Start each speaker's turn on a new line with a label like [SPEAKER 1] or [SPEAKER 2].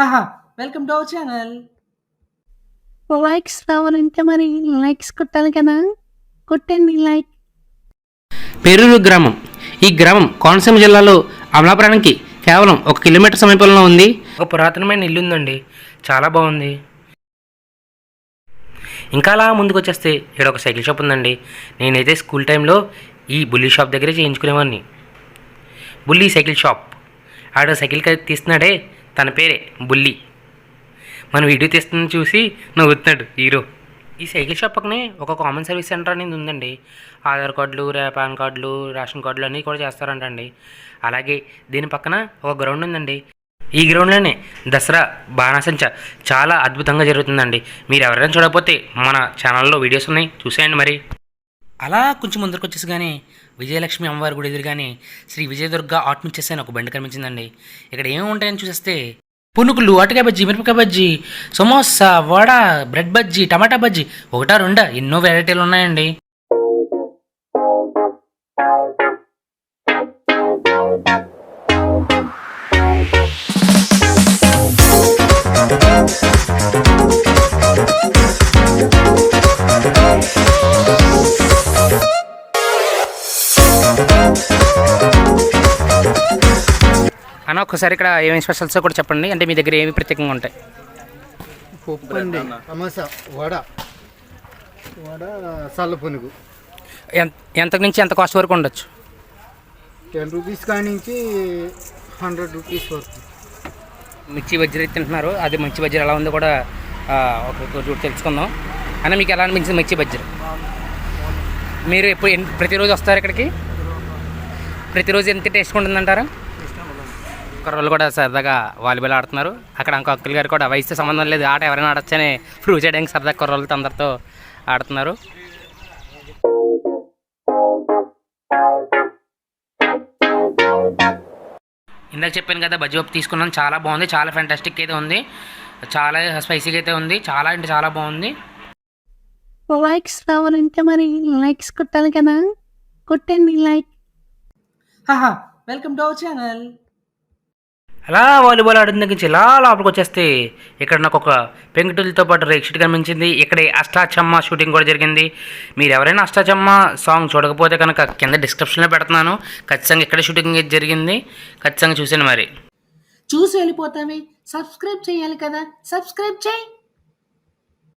[SPEAKER 1] హాహా welcome to our channel.
[SPEAKER 2] Likes రావాలంటే మరి లైక్స్ కొట్టాలి కదా. కొట్టండి లైక్
[SPEAKER 3] పెరూరు గ్రామం. ఈ గ్రామం కోనసీమ జిల్లాలో అమలాపురానికి కేవలం ఒక కిలోమీటర్ సమీపంలో ఉంది. ఒక పురాతనమైన ఇల్లు ఉందండి. చాలా బాగుంది. ఇంకా అలా ముందుకు వచ్చేస్తే ఇక్కడ ఒక సైకిల్ షాప్ ఉందండి. నేనైతే స్కూల్ టైంలో ఈ బుల్లి షాప్ దగ్గరే చేయించుకునేవాడిని. బుల్లి సైకిల్ షాప్. ఆడ సైకిల్ క- తీస్తున్నాడే తన పేరే బుల్లి. మనం వీడియో తీస్తుందని చూసి నవ్వుతున్నాడు హీరో. ఈ సైకిల్ షాప్ పక్కనే ఒక కామన్ సర్వీస్ సెంటర్ అనేది ఉందండి. ఆధార్ కార్డులు పాన్ కార్డులు రేషన్ కార్డులు అన్నీ కూడా చేస్తారంటండి. అలాగే దీని పక్కన ఒక గ్రౌండ్ ఉందండి. ఈ గ్రౌండ్లోనే దసరా బాణాసంచ చాలా అద్భుతంగా జరుగుతుందండి. మీరు ఎవరైనా చూడకపోతే మన ఛానల్లో వీడియోస్ ఉన్నాయి. చూసేయండి మరి. అలా కొంచెం ముందరకు వచ్చేసి కానీ విజయలక్ష్మి అమ్మవారి గుడి ఎదురుగానే శ్రీ విజయదుర్గ ఆత్మచేసి అని ఒక బండి కనిపించిందండి. ఇక్కడ ఏమి ఉంటాయని చూసేస్తే పునుకులు అటకాయ బజ్జీ మిరపకాయ బజ్జీ సమోసా వడ బ్రెడ్ బజ్జీ టమాటా బజ్జీ ఒకటా రెండా ఎన్నో వెరైటీలు ఉన్నాయండి. అన్న ఒక్కసారి ఇక్కడ ఏమేమి స్పెషల్స్ కూడా చెప్పండి. అంటే మీ దగ్గర ఏమి ప్రత్యేకంగా ఉంటాయి?
[SPEAKER 4] పప్పు అండి సమోసా వడ. వడ చల్ల పునుగు.
[SPEAKER 3] ఎంత నుంచి ఎంత కాస్ట్ వరకు ఉండొచ్చు?
[SPEAKER 4] టెన్ రూపీస్ కాడి నుంచి హండ్రెడ్ రూపీస్ వరకు.
[SPEAKER 3] మిర్చి బజ్జీ అయితే తింటున్నారు. అది మిర్చి బజ్జీ ఎలా ఉందో కూడా ఒక రోజు తెలుసుకుందాం. అన్న మీకు ఎలా అనిపించింది మిర్చి బజ్జీ మీరు ఎప్పుడు ప్రతిరోజు వస్తారు ఇక్కడికి? ప్రతిరోజు ఎంత టేస్ట్ ఉంటుందంటారా? కుర్రోళ్ళు కూడా సరదాగా వాలీబాల్ ఆడుతున్నారు. అక్కడ ఇంకో అంకుల్ గారు కూడా వయసుతో సంబంధం లేదు ఆట ఎవరైనా ఆడొచ్చని ప్రూవ్ చేయడానికి సరదాగా కుర్రోళ్ళతో అందరితో ఆడుతున్నారు. ఇందాక చెప్పాను కదా బజ్జీ పప్పు తీసుకున్నాను. చాలా బాగుంది చాలా ఫెంటాస్టిక్ అయితే ఉంది. చాలా స్పైసీగా అయితే ఉంది. చాలా అంటే చాలా బాగుంది.
[SPEAKER 2] లైక్స్ రావాలంటే మరి లైక్స్ కొట్టాలి కదా. కొట్టండి లైక్
[SPEAKER 1] హాహా వెల్కమ్ టు అవర్ ఛానల్
[SPEAKER 3] అలా వాలీబాల్ ఆడిన దగ్గర నుంచి ఇలా లోపలికి వచ్చేస్తే ఇక్కడ నాకు ఒక పెంకుటిలతో పాటు రేక్షిట్ కనిపించింది. ఇక్కడే అష్టాచమ్మ షూటింగ్ కూడా జరిగింది. మీరు ఎవరైనా అష్టాచమ్మ సాంగ్ చూడకపోతే కనుక కింద డిస్క్రిప్షన్లో పెడుతున్నాను. ఖచ్చితంగా ఇక్కడ షూటింగ్ జరిగింది. ఖచ్చితంగా చూసాను మరి.
[SPEAKER 1] చూసి వెళ్ళిపోతావి సబ్స్క్రైబ్ చేయాలి కదా. సబ్స్క్రైబ్ చేయి.